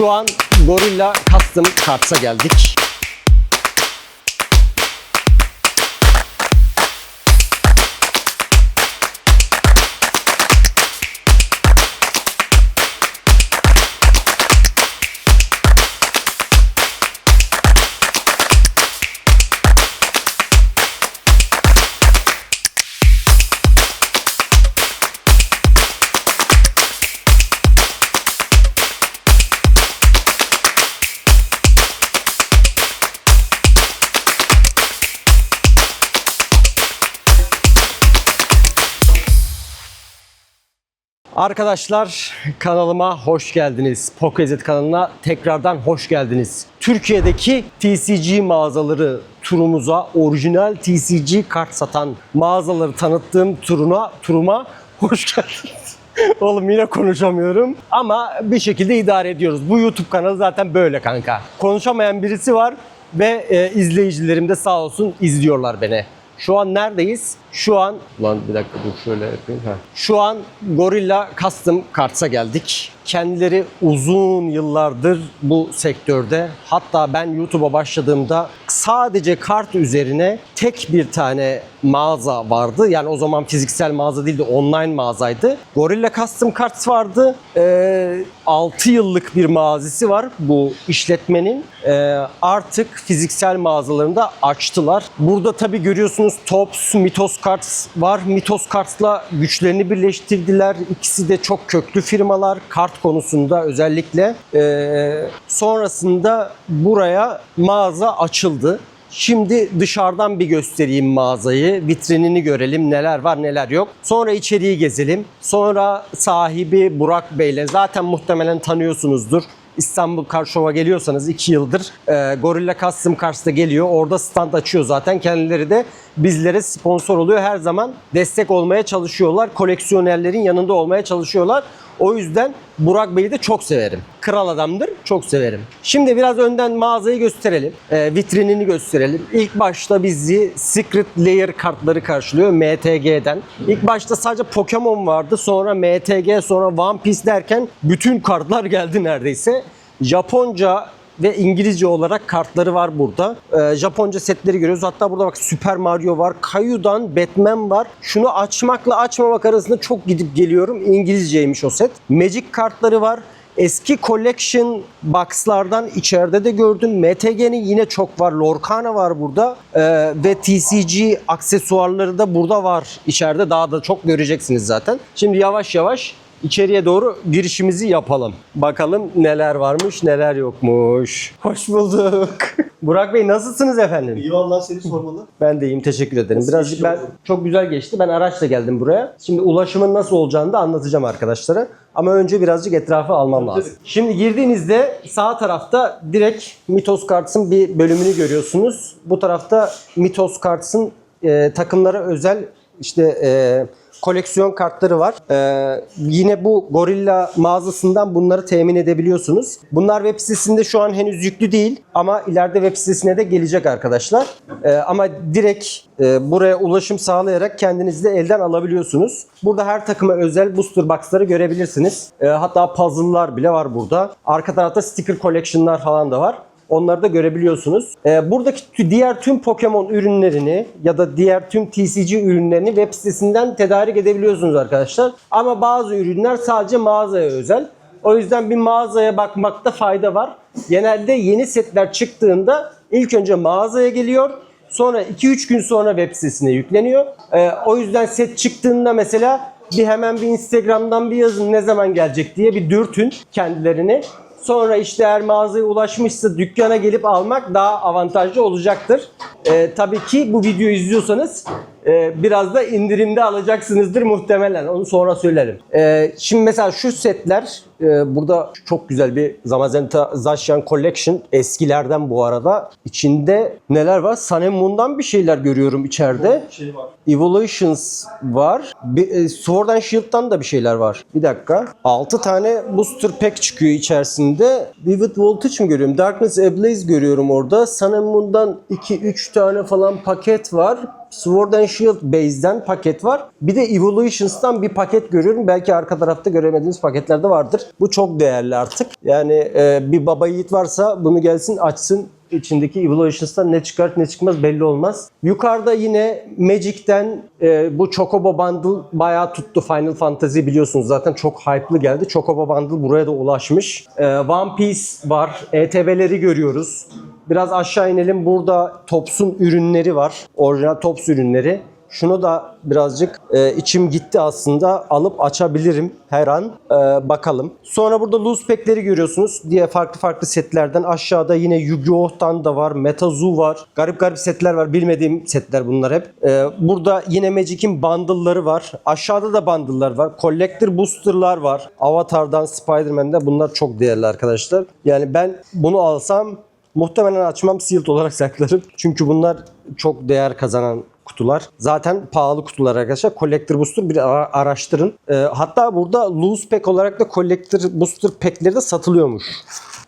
Şu an Gorilla Custom Cards'a geldik. Arkadaşlar kanalıma hoş geldiniz. Pokezet kanalına tekrardan hoş geldiniz. Türkiye'deki TCG mağazaları turumuza orijinal TCG kart satan mağazaları tanıttığım turuna turuma hoş geldiniz. Oğlum yine konuşamıyorum ama bir şekilde idare ediyoruz. Bu YouTube kanalı zaten böyle kanka. Konuşamayan birisi var ve e, izleyicilerim de sağ olsun izliyorlar beni. Şu an neredeyiz? Şu an... Lan bir dakika dur şöyle yapayım. Ha. Şu an Gorilla Custom Cards'a geldik. Kendileri uzun yıllardır bu sektörde. Hatta ben YouTube'a başladığımda sadece kart üzerine tek bir tane mağaza vardı. Yani o zaman fiziksel mağaza değil de online mağazaydı. Gorilla Custom Cards vardı. Ee, 6 yıllık bir mazisi var bu işletmenin. Ee, artık fiziksel mağazalarında açtılar. Burada tabii görüyorsunuz Tops, Mitos Cards var. Mitos Cards'la güçlerini birleştirdiler. İkisi de çok köklü firmalar kart konusunda özellikle. Ee, sonrasında buraya mağaza açıldı. Şimdi dışarıdan bir göstereyim mağazayı, vitrinini görelim neler var neler yok. Sonra içeriği gezelim. Sonra sahibi Burak Bey'le zaten muhtemelen tanıyorsunuzdur. İstanbul Car Show'a geliyorsanız 2 yıldır e, Gorilla Custom Cars'ta geliyor. Orada stand açıyor zaten. Kendileri de bizlere sponsor oluyor. Her zaman destek olmaya çalışıyorlar. Koleksiyonerlerin yanında olmaya çalışıyorlar. O yüzden Burak Bey'i de çok severim. Kral adamdır, çok severim. Şimdi biraz önden mağazayı gösterelim. E, vitrinini gösterelim. İlk başta bizi Secret Layer kartları karşılıyor MTG'den. İlk başta sadece Pokemon vardı. Sonra MTG, sonra One Piece derken bütün kartlar geldi neredeyse. Japonca ve İngilizce olarak kartları var burada. Ee, Japonca setleri görüyoruz. Hatta burada bak Super Mario var. Kayu'dan Batman var. Şunu açmakla açmamak arasında çok gidip geliyorum. İngilizceymiş o set. Magic kartları var. Eski collection box'lardan içeride de gördüm. MTG'nin yine çok var. Lorcana var burada. Ee, ve TCG aksesuarları da burada var. İçeride daha da çok göreceksiniz zaten. Şimdi yavaş yavaş İçeriye doğru girişimizi yapalım. Bakalım neler varmış, neler yokmuş. Hoş bulduk. Burak Bey nasılsınız efendim? İyi vallahi seni sormalı. Ben de iyiyim, teşekkür ederim. Nasıl Birazcık ben çok güzel geçti. Ben araçla geldim buraya. Şimdi ulaşımın nasıl olacağını da anlatacağım arkadaşlara. Ama önce birazcık etrafı almam Tabii, lazım. Şimdi girdiğinizde sağ tarafta direkt Mitos Cards'ın bir bölümünü görüyorsunuz. Bu tarafta Mitos Cards'ın e, takımlara özel işte e, koleksiyon kartları var. E, yine bu Gorilla mağazasından bunları temin edebiliyorsunuz. Bunlar web sitesinde şu an henüz yüklü değil ama ileride web sitesine de gelecek arkadaşlar. E, ama direkt e, buraya ulaşım sağlayarak kendiniz de elden alabiliyorsunuz. Burada her takıma özel booster box'ları görebilirsiniz. E, hatta puzzle'lar bile var burada. Arka tarafta sticker collection'lar falan da var. Onları da görebiliyorsunuz. Ee, buradaki diğer tüm Pokemon ürünlerini ya da diğer tüm TCG ürünlerini web sitesinden tedarik edebiliyorsunuz arkadaşlar. Ama bazı ürünler sadece mağazaya özel. O yüzden bir mağazaya bakmakta fayda var. Genelde yeni setler çıktığında ilk önce mağazaya geliyor. Sonra 2-3 gün sonra web sitesine yükleniyor. Ee, o yüzden set çıktığında mesela bir hemen bir Instagram'dan bir yazın ne zaman gelecek diye bir dürtün kendilerini. Sonra işte eğer mağazaya ulaşmışsa dükkana gelip almak daha avantajlı olacaktır. Ee, tabii ki bu videoyu izliyorsanız e, biraz da indirimde alacaksınızdır muhtemelen. Onu sonra söylerim. Ee, şimdi mesela şu setler e, burada çok güzel bir Zamazenta Zacian Collection eskilerden bu arada. İçinde neler var? Moon'dan bir şeyler görüyorum içeride. Şey var. Evolutions var. Bir, e, Sword and Shield'dan da bir şeyler var. Bir dakika. 6 tane booster pack çıkıyor içerisinde. Vivid Voltage mi görüyorum? Darkness Ablaze görüyorum orada. Sun Moon'dan 2-3 tane falan paket var. Sword and Shield base'den paket var. Bir de Evolutions'tan bir paket görüyorum. Belki arka tarafta göremediğiniz paketler de vardır. Bu çok değerli artık. Yani e, bir baba yiğit varsa bunu gelsin açsın içindeki Evolutions'tan ne çıkar ne çıkmaz belli olmaz. Yukarıda yine Magic'ten e, bu Chocobo Bundle bayağı tuttu. Final Fantasy biliyorsunuz zaten çok hype'lı geldi. Chocobo Bundle buraya da ulaşmış. E, One Piece var. ETB'leri görüyoruz. Biraz aşağı inelim. Burada Tops'un ürünleri var. Orijinal Tops ürünleri. Şunu da birazcık e, içim gitti aslında. Alıp açabilirim her an. E, bakalım. Sonra burada loose pack'leri görüyorsunuz. Diye farklı farklı setlerden. Aşağıda yine Yu-Gi-Oh'tan da var. Metazoo var. Garip garip setler var. Bilmediğim setler bunlar hep. E, burada yine Magic'in bundle'ları var. Aşağıda da bundle'lar var. Collector booster'lar var. Avatar'dan, Spider-Man'de bunlar çok değerli arkadaşlar. Yani ben bunu alsam Muhtemelen açmam sealed olarak saklarım. Çünkü bunlar çok değer kazanan kutular. Zaten pahalı kutular arkadaşlar. Collector Booster bir ara- araştırın. Ee, hatta burada loose pack olarak da Collector Booster pack'leri de satılıyormuş.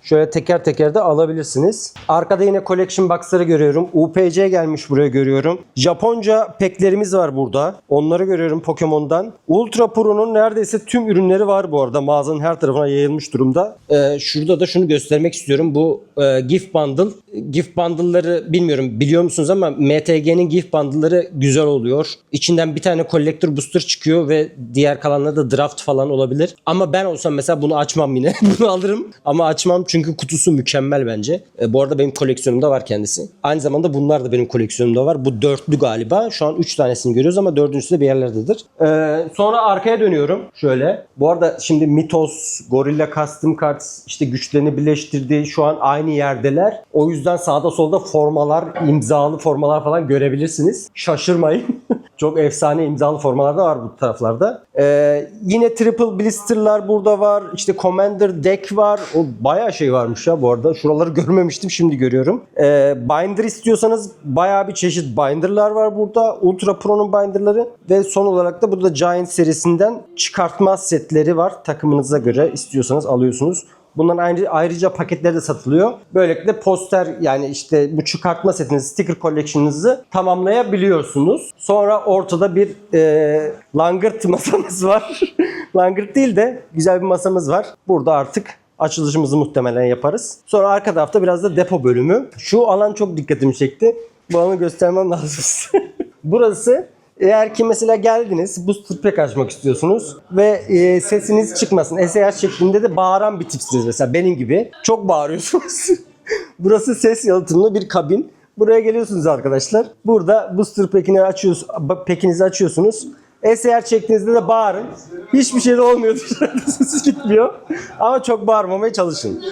Şöyle teker teker de alabilirsiniz. Arkada yine collection box'ları görüyorum. UPC gelmiş buraya görüyorum. Japonca pack'lerimiz var burada. Onları görüyorum Pokemon'dan. Ultra Pro'nun neredeyse tüm ürünleri var bu arada. Mağazanın her tarafına yayılmış durumda. Ee, şurada da şunu göstermek istiyorum. Bu e, gift bundle. Gift bundle'ları bilmiyorum biliyor musunuz ama MTG'nin gift bundle'ları güzel oluyor. İçinden bir tane collector booster çıkıyor ve diğer kalanları da draft falan olabilir. Ama ben olsam mesela bunu açmam yine. bunu alırım ama açmam çünkü kutusu mükemmel bence. E, bu arada benim koleksiyonumda var kendisi. Aynı zamanda bunlar da benim koleksiyonumda var. Bu dörtlü galiba. Şu an 3 tanesini görüyoruz ama dördüncüsü de bir yerlerdedir. E, sonra arkaya dönüyorum. Şöyle. Bu arada şimdi Mythos, Gorilla Custom Cards işte güçlerini birleştirdiği şu an aynı yerdeler. O yüzden sağda solda formalar, imzalı formalar falan görebilirsiniz. Şaşırmayın. Çok efsane imzalı formalar da var bu taraflarda. Ee, yine Triple Blister'lar burada var. İşte Commander Deck var. O bayağı şey varmış ya bu arada. Şuraları görmemiştim şimdi görüyorum. Ee, binder istiyorsanız bayağı bir çeşit binder'lar var burada. Ultra Pro'nun binder'ları ve son olarak da burada Giant serisinden çıkartma setleri var. Takımınıza göre istiyorsanız alıyorsunuz. Bunların ayrı, ayrıca paketleri de satılıyor. Böylelikle poster yani işte bu çıkartma setinizi, sticker collection'ınızı tamamlayabiliyorsunuz. Sonra ortada bir e, langırt masamız var. langırt değil de güzel bir masamız var. Burada artık açılışımızı muhtemelen yaparız. Sonra arka tarafta biraz da depo bölümü. Şu alan çok dikkatimi çekti. Bu alanı göstermem lazım. Burası eğer ki mesela geldiniz booster pack açmak istiyorsunuz ve e, sesiniz çıkmasın. SEH şeklinde de bağıran bir tipsiniz mesela benim gibi. Çok bağırıyorsunuz. Burası ses yalıtımlı bir kabin. Buraya geliyorsunuz arkadaşlar. Burada booster pack'ini açıyorsunuz, pack'inizi açıyorsunuz. SR çektiğinizde de bağırın. Hiçbir şey de olmuyor. Dışarıda gitmiyor. Ama çok bağırmamaya çalışın.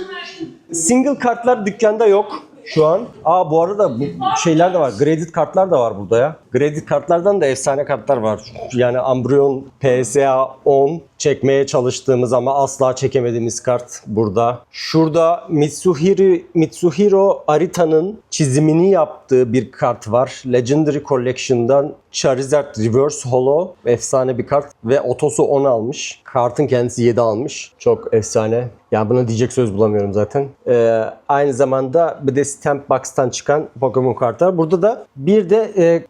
Single kartlar dükkanda yok şu an. Aa bu arada bu şeyler de var. Credit kartlar da var burada ya. Credit kartlardan da efsane kartlar var. Yani Ambryon PSA 10 çekmeye çalıştığımız ama asla çekemediğimiz kart burada. Şurada Mitsuhiro, Mitsuhiro Arita'nın çizimini yaptığı bir kart var. Legendary Collection'dan Charizard Reverse Holo. Efsane bir kart. Ve otosu 10 almış. Kartın kendisi 7 almış. Çok efsane. Yani buna diyecek söz bulamıyorum zaten. Ee, aynı zamanda bir de Stamp Box'tan çıkan Pokemon kartlar. Burada da bir de e,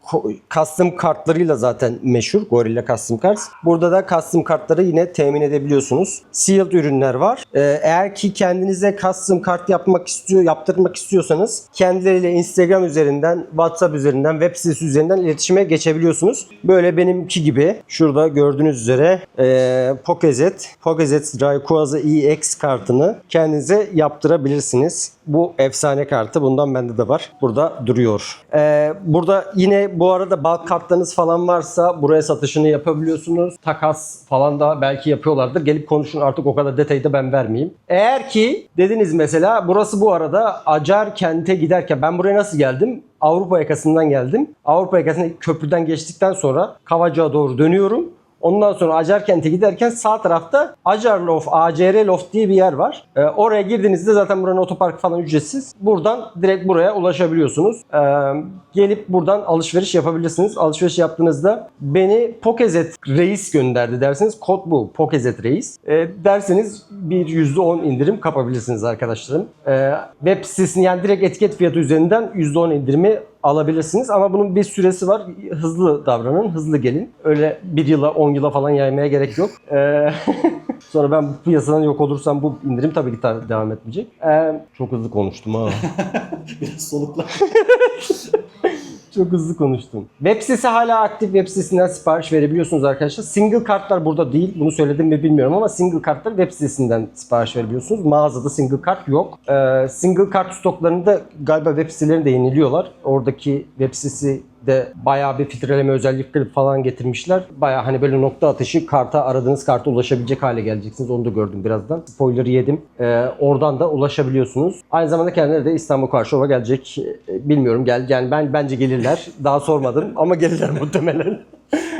custom kartlarıyla zaten meşhur. Gorilla Custom Cards. Burada da custom kartları yine temin edebiliyorsunuz. Sealed ürünler var. Ee, eğer ki kendinize custom kart yapmak istiyor, yaptırmak istiyorsanız kendileriyle Instagram üzerinden, WhatsApp üzerinden, web sitesi üzerinden iletişime geçebiliyorsunuz. Böyle benimki gibi şurada gördüğünüz üzere e, Pokezet, Pokezet Rayquaza EX kartını kendinize yaptırabilirsiniz. Bu efsane kartı. Bundan bende de var. Burada duruyor. Ee, burada yine bu arada bulk kartlarınız falan varsa buraya satışını yapabiliyorsunuz. Takas falan da belki yapıyorlardır. Gelip konuşun artık o kadar detayı da ben vermeyeyim. Eğer ki dediniz mesela burası bu arada Acar kente giderken ben buraya nasıl geldim? Avrupa yakasından geldim. Avrupa yakasından köprüden geçtikten sonra Kavacık'a doğru dönüyorum. Ondan sonra Acarkent'e giderken sağ tarafta Acar Loft, ACR Loft diye bir yer var. Ee, oraya girdiğinizde zaten buranın otopark falan ücretsiz. Buradan direkt buraya ulaşabiliyorsunuz. Ee, gelip buradan alışveriş yapabilirsiniz. Alışveriş yaptığınızda beni Pokezet Reis gönderdi derseniz kod bu Pokezet Reis. Ee, derseniz bir %10 indirim kapabilirsiniz arkadaşlarım. Ee, web sitesini yani direkt etiket fiyatı üzerinden %10 indirimi alabilirsiniz ama bunun bir süresi var. Hızlı davranın, hızlı gelin. Öyle bir yıla, 10 yıla falan yaymaya gerek yok. Ee, sonra ben bu piyasadan yok olursam bu indirim tabii ki devam etmeyecek. Ee, çok hızlı konuştum ha. Biraz solukla. Çok hızlı konuştum. Web sitesi hala aktif. Web sitesinden sipariş verebiliyorsunuz arkadaşlar. Single kartlar burada değil. Bunu söyledim mi bilmiyorum ama single kartlar web sitesinden sipariş verebiliyorsunuz. Mağazada single kart yok. Ee, single kart stoklarını da galiba web sitelerinde yeniliyorlar. Oradaki web sitesi de bayağı bir filtreleme özellikleri falan getirmişler. Bayağı hani böyle nokta atışı karta aradığınız karta ulaşabilecek hale geleceksiniz. Onu da gördüm birazdan. Spoiler yedim. Ee, oradan da ulaşabiliyorsunuz. Aynı zamanda kendileri de İstanbul Karşıova gelecek. Ee, Bilmiyorum gel yani ben bence gelirler. Daha sormadım ama gelirler muhtemelen.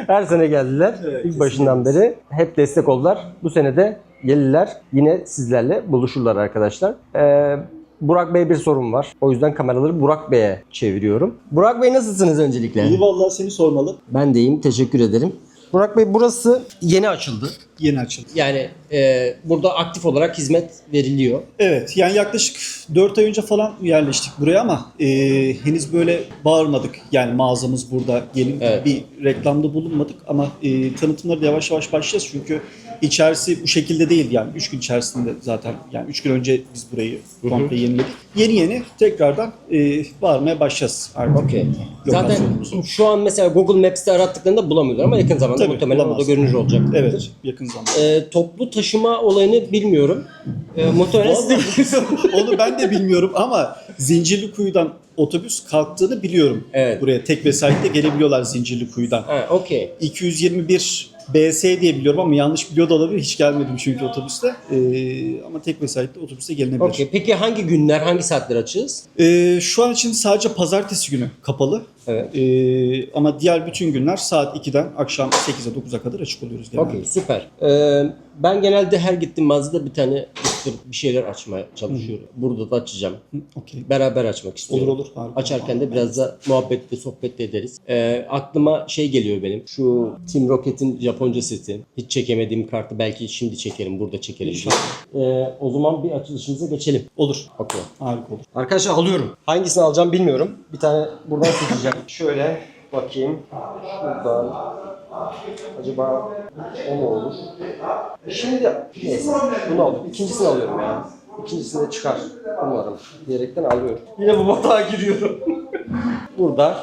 Her sene geldiler. Evet, İlk başından beri hep destek oldular. Bu sene de gelirler. Yine sizlerle buluşurlar arkadaşlar. Ee, Burak Bey bir sorun var. O yüzden kameraları Burak Bey'e çeviriyorum. Burak Bey nasılsınız öncelikle? İyi vallahi seni sormalı. Ben de iyiyim. Teşekkür ederim. Burak Bey burası yeni açıldı. Yeni açıldı. Yani e, burada aktif olarak hizmet veriliyor. Evet yani yaklaşık 4 ay önce falan yerleştik buraya ama e, henüz böyle bağırmadık. Yani mağazamız burada gelin Evet. bir reklamda bulunmadık ama e, tanıtımları da yavaş yavaş başlayacağız çünkü içerisi bu şekilde değil yani 3 gün içerisinde zaten yani 3 gün önce biz burayı komple yeniledik. Yeni yeni tekrardan e, bağırmaya başlayacağız artık. Okey. Zaten Lokasyonumuzu. şu an mesela Google Maps'te arattıklarında bulamıyorlar ama yakın zamanda Tabii, muhtemelen orada bulamazlar. görünür olacak. Evet yakın zamanda. E, toplu taşıma olayını bilmiyorum. E, muhtemelen siz de Vallahi onu ben de bilmiyorum ama Zincirlikuyu'dan otobüs kalktığını biliyorum. Evet. Buraya tek vesaitle gelebiliyorlar Zincirlikuyu'dan. Ha, okey. 221 BS diye biliyorum ama yanlış biliyor da olabilir. Hiç gelmedim çünkü otobüste. Ee, ama tek vesaitle otobüste gelinebilir. Okey. Peki hangi günler, hangi saatler açığız? Ee, şu an için sadece pazartesi günü kapalı. Evet. Ee, ama diğer bütün günler saat 2'den akşam 8'e 9'a kadar açık oluyoruz genelde. Okey süper. Ee, ben genelde her gittiğim mağazada bir tane bir şeyler açmaya çalışıyorum. Burada da açacağım. Hı, Okey. Beraber açmak istiyorum. Olur olur. Harika. Açarken de biraz da muhabbetli, sohbet ederiz. Ee, aklıma şey geliyor benim. Şu Team Rocket'in Japonca seti. Hiç çekemediğim kartı belki şimdi çekerim, burada çekerim. Ee, o zaman bir açılışımıza geçelim. Olur. Okey. Harika olur. Arkadaşlar alıyorum. Hangisini alacağım bilmiyorum. Bir tane buradan seçeceğim. Şöyle bakayım. Şuradan. Acaba o mu olur? Şimdi neyse bunu aldım. İkincisini alıyorum ya. İkincisini de çıkar umarım diyerekten alıyorum. Yine bu batağa giriyorum. Burada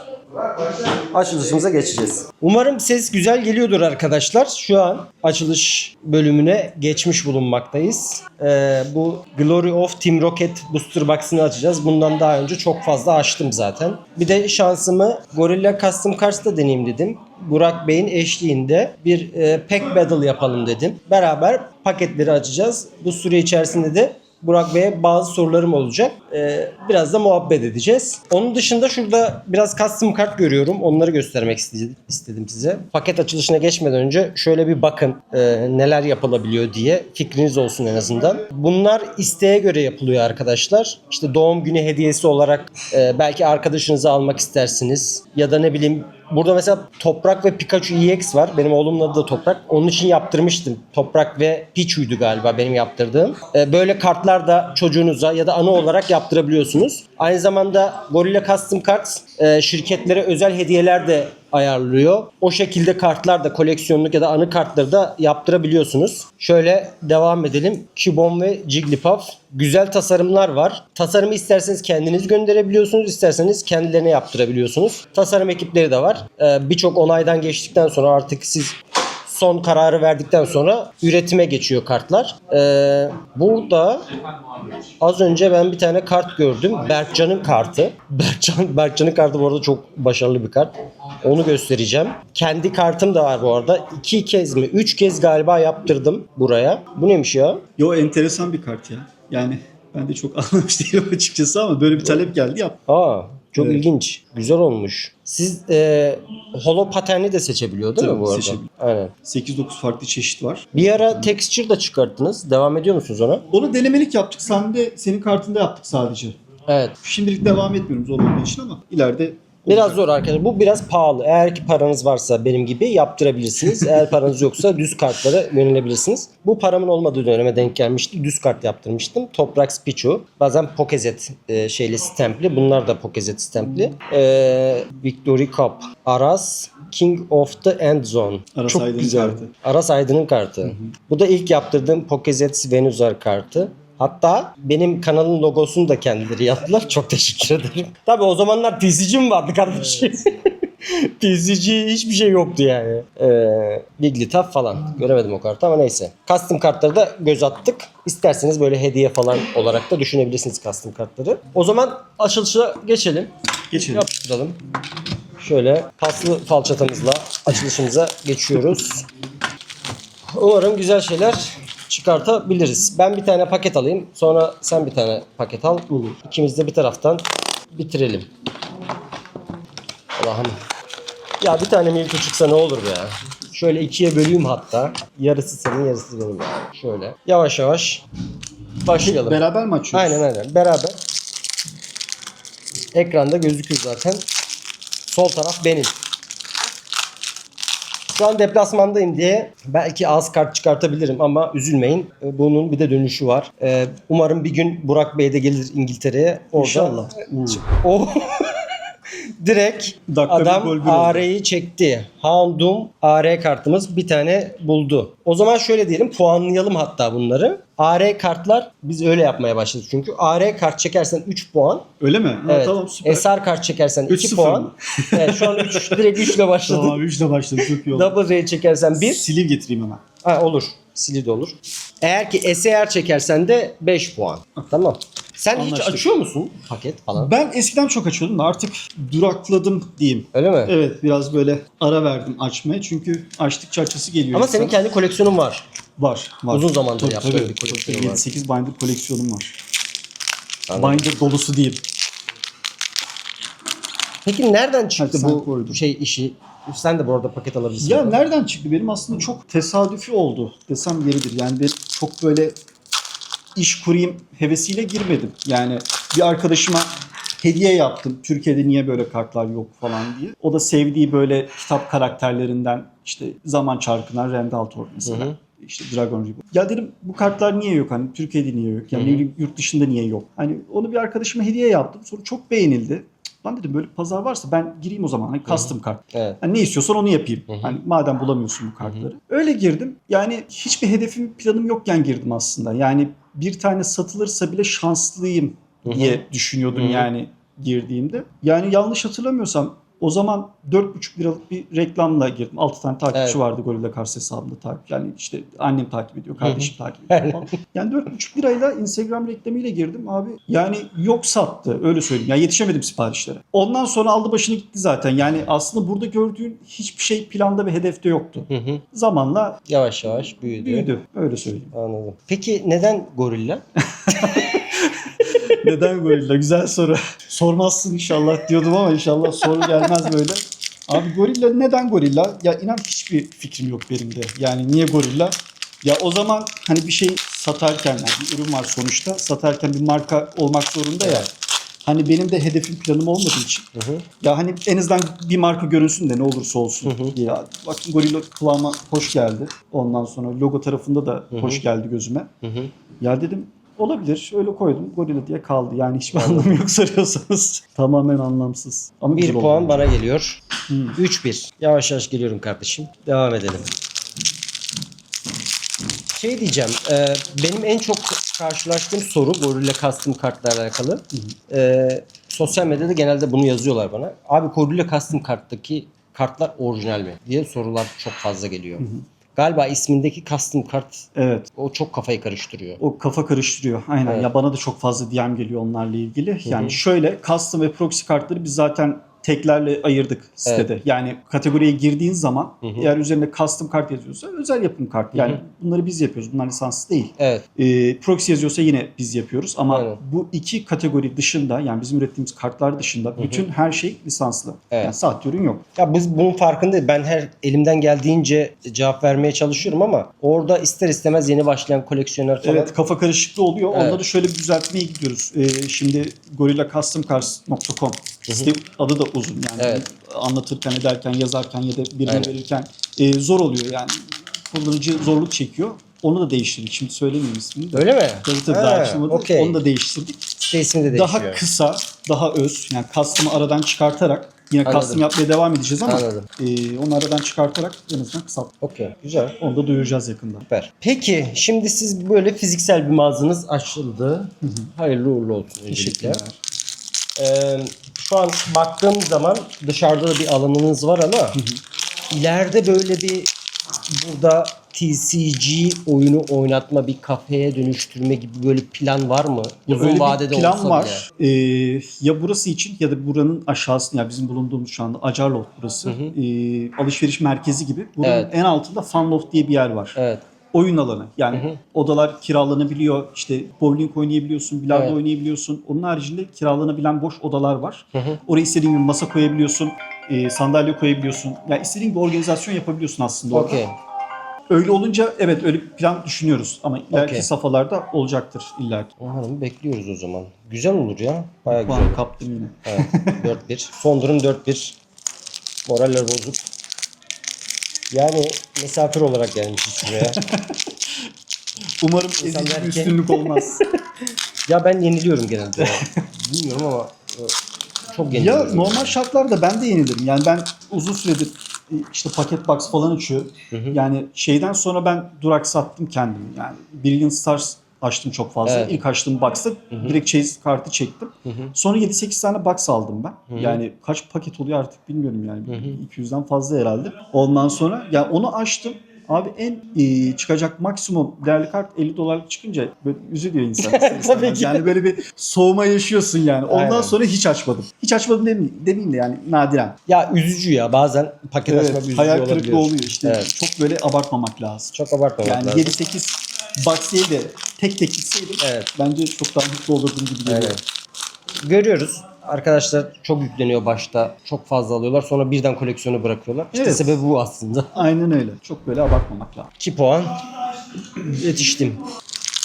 açılışımıza geçeceğiz. Umarım ses güzel geliyordur arkadaşlar. Şu an açılış bölümüne geçmiş bulunmaktayız. Ee, bu Glory of Team Rocket Booster Box'ını açacağız. Bundan daha önce çok fazla açtım zaten. Bir de şansımı Gorilla Custom Cars'ta deneyeyim dedim. Burak Bey'in eşliğinde bir e, pack battle yapalım dedim. Beraber paketleri açacağız. Bu süre içerisinde de Burak Bey'e bazı sorularım olacak. Ee, biraz da muhabbet edeceğiz. Onun dışında şurada biraz custom kart görüyorum. Onları göstermek istedim, size. Paket açılışına geçmeden önce şöyle bir bakın e, neler yapılabiliyor diye fikriniz olsun en azından. Bunlar isteğe göre yapılıyor arkadaşlar. İşte doğum günü hediyesi olarak e, belki arkadaşınızı almak istersiniz. Ya da ne bileyim Burada mesela Toprak ve Pikachu EX var. Benim oğlumun adı da Toprak. Onun için yaptırmıştım. Toprak ve Pichu'ydu galiba benim yaptırdığım. Ee, böyle kartlar da çocuğunuza ya da anı olarak yaptırabiliyorsunuz. Aynı zamanda Gorilla Custom Cards e, şirketlere özel hediyeler de ayarlıyor. O şekilde kartlar da koleksiyonluk ya da anı kartları da yaptırabiliyorsunuz. Şöyle devam edelim. Cubone ve Jigglypuff. Güzel tasarımlar var. Tasarımı isterseniz kendiniz gönderebiliyorsunuz. isterseniz kendilerine yaptırabiliyorsunuz. Tasarım ekipleri de var. Ee, Birçok onaydan geçtikten sonra artık siz son kararı verdikten sonra üretime geçiyor kartlar. Ee, burada az önce ben bir tane kart gördüm. Berkcan'ın kartı. Berkcan, Berkcan'ın kartı bu arada çok başarılı bir kart. Onu göstereceğim. Kendi kartım da var bu arada. İki kez mi? Üç kez galiba yaptırdım buraya. Bu neymiş ya? Yo enteresan bir kart ya. Yani ben de çok anlamış değilim açıkçası ama böyle bir talep geldi yap. Aa çok Evet. ilginç. Güzel olmuş. Siz e, holo paterni de seçebiliyor değil mi Tabii, bu arada? seçebiliyor. Aynen. 8-9 farklı çeşit var. Bir ara texture da çıkarttınız. Devam ediyor musunuz ona? Onu denemelik yaptık. Sen de senin kartında yaptık sadece. Evet. Şimdilik devam etmiyorum zor olduğu için ama ileride Biraz zor arkadaşlar. Bu biraz pahalı. Eğer ki paranız varsa benim gibi yaptırabilirsiniz. Eğer paranız yoksa düz kartlara yönelebilirsiniz. Bu paramın olmadığı döneme denk gelmişti. Düz kart yaptırmıştım. Toprak Spichu. Bazen Pokezet e, şeyli stempli. Bunlar da Pokezet stempli. E, Victory Cup. Aras King of the End Zone. Aras Çok Aydın'ın güzel. kartı. Aras Aydın'ın kartı. Bu da ilk yaptırdığım Pokezet Venuzar kartı. Hatta benim kanalın logosunu da kendileri yaptılar. Çok teşekkür ederim. Tabii o zamanlar TCG mi vardı kardeşim? TCG hiçbir şey yoktu yani. Ee, Wigglytuff falan. Göremedim o kartı ama neyse. Custom kartları da göz attık. İsterseniz böyle hediye falan olarak da düşünebilirsiniz custom kartları. O zaman açılışa geçelim. Geçelim. Yaptıralım. Şöyle paslı falçatamızla açılışımıza geçiyoruz. Umarım güzel şeyler çıkartabiliriz. Ben bir tane paket alayım. Sonra sen bir tane paket al. Olur. İkimiz de bir taraftan bitirelim. Allah'ım. Ya bir tane Mewtwo çıksa ne olur be ya. Şöyle ikiye böleyim hatta. Yarısı senin yarısı benim. Yani. Şöyle. Yavaş yavaş başlayalım. Beraber mi açıyoruz? Aynen aynen. Beraber. Ekranda gözükür zaten. Sol taraf benim. Şu an deplasmandayım diye belki az kart çıkartabilirim ama üzülmeyin. Ee, Bunun bir de dönüşü var. Ee, umarım bir gün Burak Bey de gelir İngiltere'ye. Orada İnşallah. o direkt Dakika bir adam gol bir oldu. AR'yi çekti. Houndum AR kartımız bir tane buldu. O zaman şöyle diyelim puanlayalım hatta bunları. AR kartlar biz öyle yapmaya başladık çünkü. AR kart çekersen 3 puan. Öyle mi? Ha, Evet. Tamam süper. SR kart çekersen 2 3-0 puan. mı? evet, şu an 3 direkt 3 ile başladık. Tamam abi 3'le başladım çok iyi oldu. Double Ray çekersen 1. Siliv getireyim hemen. Ha, olur. Sili de olur. Eğer ki SR çekersen de 5 puan. Tamam. Sen hiç Anlaştık. açıyor musun paket falan? Ben eskiden çok açıyordum da artık durakladım diyeyim. Öyle mi? Evet biraz böyle ara verdim açmaya çünkü açtıkça açısı geliyor. Ama insana. senin kendi koleksiyonun var. var, var. Uzun zamandır yaptığın bir koleksiyonu var. 7-8 binder koleksiyonum var. Anladım. Binder dolusu diyeyim. Peki nereden çıktı sen bu koydun. şey işi? Sen de bu arada paket alabilirsin. Ya nereden çıktı? Benim aslında çok tesadüfi oldu desem yeridir. Yani ben çok böyle iş kurayım hevesiyle girmedim. Yani bir arkadaşıma hediye yaptım. Türkiye'de niye böyle kartlar yok falan diye. O da sevdiği böyle kitap karakterlerinden işte Zaman Çarkı'na Randall Thor mesela. Hı hı. İşte Dragon Reborn. Ya dedim bu kartlar niye yok? Hani Türkiye'de niye yok? Yani Hı hı. bileyim yurt dışında niye yok? Hani onu bir arkadaşıma hediye yaptım. Sonra çok beğenildi. Lan dedim böyle pazar varsa ben gireyim o zaman. Hani custom kart. Evet. Hani ne istiyorsan onu yapayım. Hı hı. Hani madem bulamıyorsun bu kartları. Öyle girdim. Yani hiçbir hedefim, planım yokken girdim aslında. Yani bir tane satılırsa bile şanslıyım diye düşünüyordum Hı hı. yani girdiğimde. Yani yanlış hatırlamıyorsam o zaman 4,5 liralık bir reklamla girdim. 6 tane takipçi Evet. vardı Gorilla Cars hesabında takip. Yani işte annem takip ediyor, kardeşim takip ediyor falan. Yani 4,5 lirayla Instagram reklamıyla girdim abi. Yani yok sattı öyle söyleyeyim. Yani yetişemedim siparişlere. Ondan sonra aldı başını gitti zaten. Yani aslında burada gördüğün hiçbir şey planda ve hedefte yoktu. Hı hı. Zamanla Yavaş yavaş büyüdü. büyüdü. Öyle söyleyeyim. Anladım. Peki neden gorilla? Neden gorilla? Güzel soru. Sormazsın inşallah diyordum ama inşallah soru gelmez böyle. Abi gorilla neden gorilla? Ya inan hiçbir fikrim yok benim de. Yani niye gorilla? Ya o zaman hani bir şey satarken yani bir ürün var sonuçta. Satarken bir marka olmak zorunda ya. Hani benim de hedefim planım olmadığı için. Hı hı. Ya hani en azından bir marka görünsün de ne olursa olsun Hı hı. diye. Bakın gorilla kulağıma hoş geldi. Ondan sonra logo tarafında da Hı hı. hoş geldi gözüme. Hı hı. Ya dedim olabilir. Öyle koydum. Gorilla diye kaldı. Yani hiçbir anlamı yok soruyorsanız. Tamamen anlamsız. Ama Bir güzel oldu puan bence. bana geliyor. Hmm. 3-1. Yavaş yavaş geliyorum kardeşim. Devam edelim. Şey diyeceğim. e, benim en çok karşılaştığım soru Gorilla Custom kartlarla alakalı. E, sosyal medyada genelde bunu yazıyorlar bana. Abi Gorilla Custom karttaki kartlar orijinal mi? diye sorular çok fazla geliyor. Galiba ismindeki custom kart Evet. o çok kafayı karıştırıyor. O kafa karıştırıyor. Aynen. Evet. Ya bana da çok fazla DM geliyor onlarla ilgili. Yani hı. şöyle custom ve proxy kartları biz zaten teklerle ayırdık sitede. Yani kategoriye girdiğin zaman Hı hı. eğer üzerinde custom kart yazıyorsa özel yapım kart. Yani Hı hı. bunları biz yapıyoruz. Bunlar lisanslı değil. Evet. E, proxy yazıyorsa yine biz yapıyoruz ama Aynen. bu iki kategori dışında yani bizim ürettiğimiz kartlar dışında bütün her şey lisanslı. Evet. Yani sahte ürün yok. Ya biz bunun farkındayız. Ben her elimden geldiğince cevap vermeye çalışıyorum ama orada ister istemez yeni başlayan koleksiyoner falan Evet kafa karışıklığı oluyor. Evet. Onları şöyle bir düzeltmeye gidiyoruz. E, şimdi gorillacustomcars.com Site adı da uzun yani Evet. anlatırken ederken yazarken ya da birine Aynen. verirken e, zor oluyor yani kullanıcı zorluk çekiyor. Onu da değiştirdik. Şimdi söylemeyeyim ismini de. Öyle mi? Tabii tabii Ha, daha açılmadı. okey. Onu da değiştirdik. Site ismi de değişiyor. Daha kısa, daha öz. Yani custom'ı aradan çıkartarak yine custom yapmaya devam edeceğiz ama Anladım. e, onu aradan çıkartarak en azından kısalt. Okey. Güzel. Onu da duyuracağız yakında. Süper. Peki şimdi siz böyle fiziksel bir mağazanız açıldı. Hayırlı uğurlu olsun. Teşekkürler. Ee, şu an baktığım zaman dışarıda da bir alanınız var ama ileride böyle bir burada TCG oyunu oynatma bir kafeye dönüştürme gibi böyle plan var mı? Uzun Öyle bir vadede plan olsa var. Ee, ya burası için ya da buranın aşağısında ya bizim bulunduğumuz şu anda Acarloft burası. Ee, alışveriş merkezi gibi. Buranın Evet. en altında Funloft diye bir yer var. bile. Evet. Oyun alanı. Yani odalar kiralanabiliyor. İşte bowling oynayabiliyorsun, bilardo Evet. oynayabiliyorsun. Onun haricinde kiralanabilen boş odalar var. Oraya istediğin gibi masa koyabiliyorsun, e, sandalye koyabiliyorsun. Yani istediğin bir organizasyon yapabiliyorsun aslında orada. Okey. Öyle olunca evet öyle bir plan düşünüyoruz ama ileriki Okey. safhalarda olacaktır illaki. Umarım bekliyoruz o zaman. Güzel olur ya. Baya güzel. Puan kaptım yine. Evet. 4-1. Son durum 4-1. Moraller bozuk. Yani misafir olarak gelmişiz buraya. Umarım ezici bir ki- üstünlük olmaz. ya ben yeniliyorum genelde. ya. Bilmiyorum ama e, çok ya yeniliyorum. normal şartlarda ben de yenilirim. Yani ben uzun süredir e, işte paket box falan açıyorum. Yani şeyden sonra ben duraksattım kendimi. Yani Brilliant Stars açtım çok fazla. Evet. İlk açtığım box'ta direkt chase kartı çektim. Sonra 7-8 tane box aldım ben. Yani kaç paket oluyor artık bilmiyorum yani. 200'den fazla herhalde. Ondan sonra ya onu açtım. Abi en e, çıkacak maksimum değerli kart 50 dolarlık çıkınca böyle üzülüyor insan. Tabii ki. Yani böyle bir soğuma yaşıyorsun yani. Ondan Aynen. sonra hiç açmadım. Hiç açmadım demeyeyim, demeyeyim de yani nadiren. Ya üzücü ya bazen paket açmak Evet, üzücü hayal olabiliyor. kırıklığı oluyor işte. Evet. Çok böyle abartmamak lazım. Çok abartmamak Yani lazım. 7-8 box'ye de tek tek gitseydim Evet. bence çok daha mutlu olurdum gibi geliyor. Evet. Görüyoruz. Arkadaşlar çok yükleniyor başta. Çok fazla alıyorlar. Sonra birden koleksiyonu bırakıyorlar. İşte Evet. sebebi bu aslında. Aynen öyle. Çok böyle abartmamak lazım. 2 puan. Yetiştim.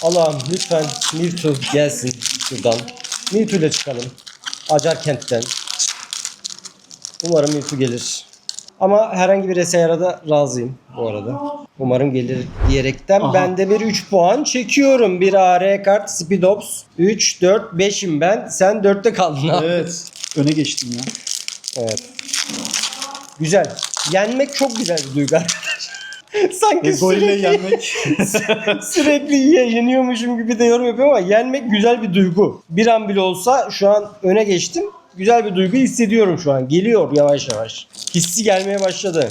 Allah'ım lütfen Mewtwo gelsin şuradan. Mewtwo ile çıkalım. Acar kentten. Umarım Mewtwo gelir. Ama herhangi bir SR'a da razıyım bu arada. Umarım gelir diyerekten Aha. ben de bir 3 puan çekiyorum. Bir AR kart Speedops. 3, 4, 5'im ben. Sen 4'te kaldın abi. Evet. Öne geçtim ya. Evet. Güzel. Yenmek çok güzel bir duygu arkadaşlar. Sanki golle sürekli, yenmek. sürekli ye- yeniyormuşum gibi de yorum yapıyorum ama yenmek güzel bir duygu. Bir an bile olsa şu an öne geçtim. Güzel bir duygu hissediyorum şu an. Geliyor yavaş yavaş. Hissi gelmeye başladı.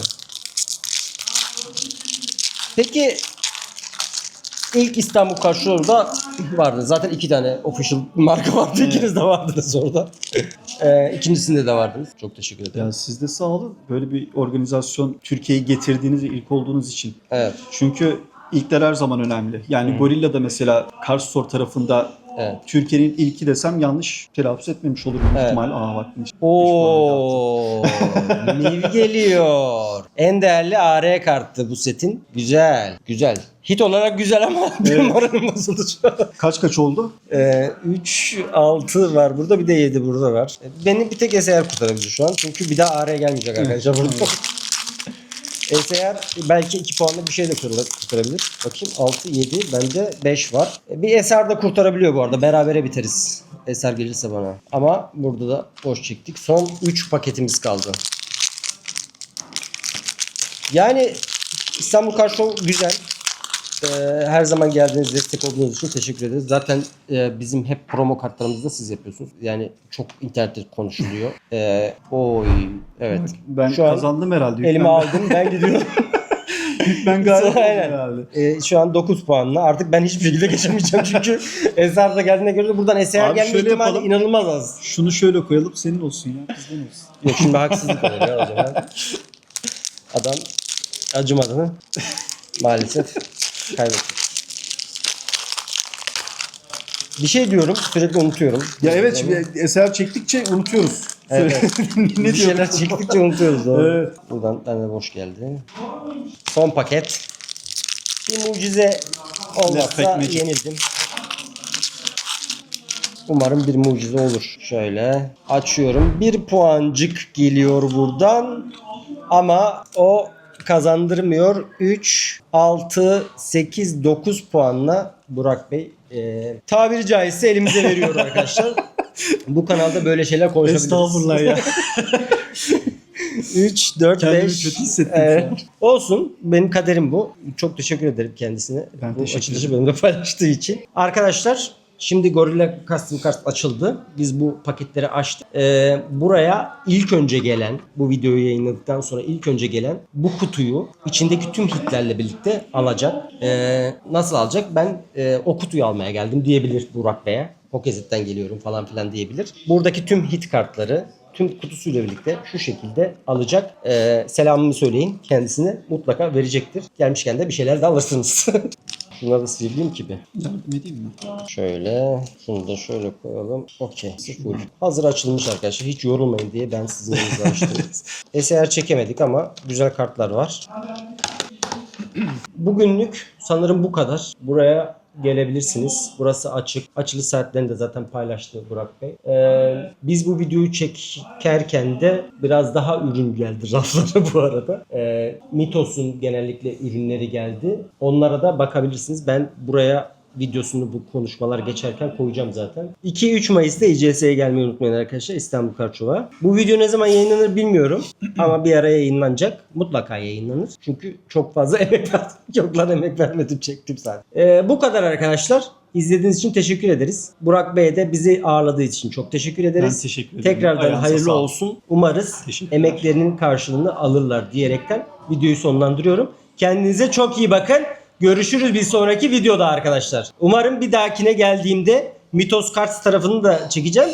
Peki ilk İstanbul Karşıları'da vardı. Zaten iki tane official marka vardı. İkiniz de vardınız orada. ee, ikincisinde de vardınız. Çok teşekkür ederim. ya siz de sağ olun. Böyle bir organizasyon Türkiye'yi getirdiğiniz ilk olduğunuz için. Evet. Çünkü ilkler her zaman önemli. Yani Gorilla da mesela Cars Store tarafında Evet. Türkiye'nin ilki desem yanlış telaffuz etmemiş olurum Evet. ihtimal. Aa bak. Oo, Miv geliyor. En değerli AR kartı bu setin. Güzel, güzel. Hit olarak güzel ama benim moralim bozuldu şu an. Kaç kaç oldu? Ee, 3, 6 var burada bir de 7 burada var. Beni bir tek SR kurtarabilir şu an. Çünkü bir daha AR gelmeyecek arkadaşlar burada. SR belki 2 puanla bir şey de kurtar- kurtarabilir. Bakayım 6, 7 bende 5 var. E, Bir SR de kurtarabiliyor bu arada. Berabere biteriz. SR gelirse bana. Ama burada da boş çektik. Son 3 paketimiz kaldı. Yani İstanbul Show güzel. Ee, her zaman geldiğiniz destek olduğunuz için teşekkür ederiz. Zaten e, bizim hep promo kartlarımızı da siz yapıyorsunuz. Yani çok internette konuşuluyor. Ee, oy evet. Ben Şu an kazandım herhalde. Elime Hükmen- aldım ben gidiyorum. Ben galip herhalde. Ee, şu an 9 puanla. Artık ben hiçbir şekilde geçemeyeceğim çünkü Eser de geldiğine göre buradan Eser Abi gelme şöyle ihtimali yapalım. inanılmaz az. Şunu şöyle koyalım senin olsun ya bizden olsun. Yok şimdi haksızlık olur ya o zaman. Adam acımadı mı? Maalesef kaybettik. Bir şey diyorum sürekli unutuyorum. Ya evet bir eser çektikçe unutuyoruz. Evet, ne bir şeyler çektikçe unutuyoruz. Doğru. Evet. Buradan ben de boş geldi. Son paket. Bir mucize olmazsa yenildim. Umarım bir mucize olur. Şöyle açıyorum. Bir puancık geliyor buradan. Ama o kazandırmıyor. 3, 6, 8, 9 puanla Burak Bey e, tabiri caizse elimize veriyor arkadaşlar. Bu kanalda böyle şeyler konuşabiliriz. Estağfurullah ya. 3, 4, Kendimi 5. kötü hissettim şu an. Olsun. Benim kaderim bu. Çok teşekkür ederim kendisine. Ben bu teşekkür açılışı benimle paylaştığı için. Arkadaşlar şimdi Gorilla Custom Cards açıldı. Biz bu paketleri açtık. Ee, buraya ilk önce gelen, bu videoyu yayınladıktan sonra ilk önce gelen bu kutuyu içindeki tüm hitlerle birlikte alacak. Ee, nasıl alacak? Ben e, o kutuyu almaya geldim diyebilir Burak Bey'e. Pokezet'ten geliyorum falan filan diyebilir. Buradaki tüm hit kartları tüm kutusuyla birlikte şu şekilde alacak. Ee, selamımı söyleyin kendisine mutlaka verecektir. Gelmişken de bir şeyler de alırsınız. Şunları da silebileyim ki bir. Yardım edeyim mi? Şöyle, şunu da şöyle koyalım. Okey, full. Hazır açılmış arkadaşlar. Hiç yorulmayın diye ben sizin yanınıza açtım. SR çekemedik ama güzel kartlar var. Bugünlük sanırım bu kadar. Buraya gelebilirsiniz. Burası açık. Açılış saatlerini de zaten paylaştı Burak Bey. Ee, biz bu videoyu çekerken de biraz daha ürün geldi raflara bu arada. Ee, Mitos'un genellikle ürünleri geldi. Onlara da bakabilirsiniz. Ben buraya videosunu bu konuşmalar geçerken koyacağım zaten. 2-3 Mayıs'ta İCS'ye gelmeyi unutmayın arkadaşlar İstanbul Karçova. Bu video ne zaman yayınlanır bilmiyorum ama bir ara yayınlanacak. Mutlaka yayınlanır. Çünkü çok fazla emek verdim. Çok lan emek vermedim çektim zaten. Ee, bu kadar arkadaşlar. İzlediğiniz için teşekkür ederiz. Burak Bey de bizi ağırladığı için çok teşekkür ederiz. Ben teşekkür ederim. Tekrardan Ayağınıza hayırlı olsun. Umarız emeklerinin karşılığını alırlar diyerekten videoyu sonlandırıyorum. Kendinize çok iyi bakın. Görüşürüz bir sonraki videoda arkadaşlar. Umarım bir dahakine geldiğimde Mitos Cards tarafını da çekeceğim.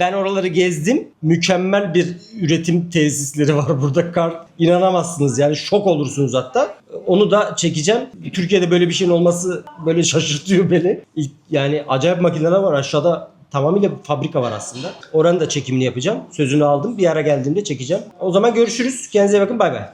Ben oraları gezdim. Mükemmel bir üretim tesisleri var burada kart. İnanamazsınız yani şok olursunuz hatta. Onu da çekeceğim. Türkiye'de böyle bir şeyin olması böyle şaşırtıyor beni. İlk- Yani acayip makineler var aşağıda tamamıyla fabrika var aslında. Oranın da çekimini yapacağım. Sözünü aldım. Bir ara geldiğimde çekeceğim. O zaman görüşürüz. Kendinize bakın. Bay bay.